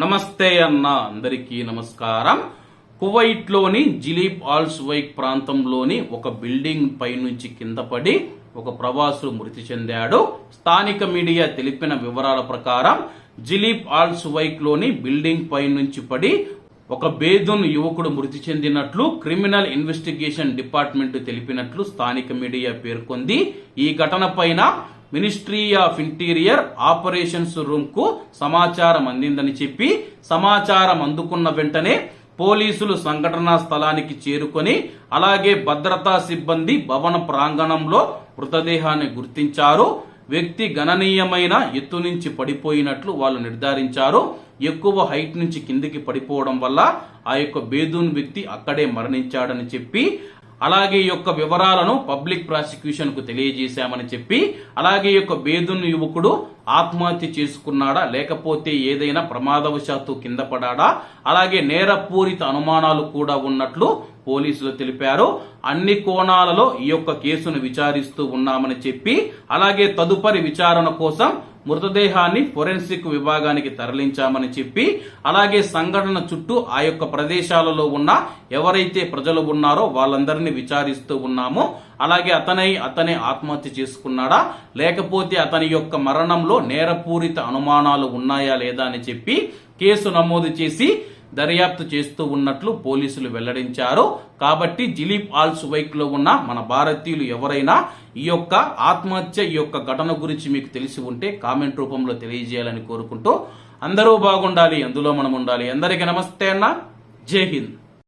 నమస్తే అన్న అందరికీ నమస్కారం. కువైట్లోని జిలీప్ ఆల్స్ వైక్ ప్రాంతంలోని ఒక బిల్డింగ్ పై నుంచి కింద పడి ఒక ప్రవాసుడు మృతి చెందాడు. స్థానిక మీడియా తెలిపిన వివరాల ప్రకారం జిలీప్ ఆల్స్ వైక్లోని బిల్డింగ్ పై నుంచి పడి ఒక బేదున్ యువకుడు మృతి చెందినట్లు క్రిమినల్ ఇన్వెస్టిగేషన్ డిపార్ట్మెంట్ తెలిపినట్లు స్థానిక మీడియా పేర్కొంది. ఈ ఘటన పైన మినిస్ట్రీ ఆఫ్ ఇంటీరియర్ ఆపరేషన్స్ రూమ్కు సమాచారం అందిందని చెప్పి సమాచారం అందుకున్న వెంటనే పోలీసులు సంఘటనా స్థలానికి చేరుకొని అలాగే భద్రతా సిబ్బంది భవన ప్రాంగణంలో మృతదేహాన్ని గుర్తించారు. వ్యక్తి గణనీయమైన ఎత్తు నుంచి పడిపోయినట్లు వాళ్ళు నిర్ధారించారు. ఎక్కువ హైట్ నుంచి కిందికి పడిపోవడం వల్ల ఆ యొక్క బేదూన్ వ్యక్తి అక్కడే మరణించాడని చెప్పి అలాగే ఈ యొక్క వివరాలను పబ్లిక్ ప్రాసిక్యూషన్కు తెలియజేశామని చెప్పి అలాగే ఈ యొక్క బేదుని యువకుడు ఆత్మహత్య చేసుకున్నాడా లేకపోతే ఏదైనా ప్రమాదవశాత్తు కింద పడాడా అలాగే నేరపూరిత అనుమానాలు కూడా ఉన్నట్లు పోలీసులు తెలిపారు. అన్ని కోణాలలో ఈ యొక్క కేసును విచారిస్తూ ఉన్నామని చెప్పి అలాగే తదుపరి విచారణ కోసం మృతదేహాన్ని ఫోరెన్సిక్ విభాగానికి తరలించామని చెప్పి అలాగే సంఘటన చుట్టూ ఆ యొక్క ప్రదేశాలలో ఉన్న ఎవరైతే ప్రజలు ఉన్నారో వాళ్ళందరినీ విచారిస్తూ ఉన్నామో. అలాగే అతనై అతనే ఆత్మహత్య చేసుకున్నాడా? లేకపోతే అతని యొక్క మరణంలో నేరపూరిత అనుమానాలు ఉన్నాయా లేదా అని చెప్పి కేసు నమోదు చేసి దర్యాప్తు చేస్తూ ఉన్నట్లు పోలీసులు వెల్లడించారు. కాబట్టి జిలీప్ ఆల్ సువైక్లో ఉన్న మన భారతీయులు ఎవరైనా ఈ యొక్క ఆత్మహత్య ఈ యొక్క ఘటన గురించి మీకు తెలిసి ఉంటే కామెంట్ రూపంలో తెలియజేయాలని కోరుకుంటూ అందరూ బాగుండాలి అందులో మనం ఉండాలి. అందరికీ నమస్తే అన్న. జై హింద్.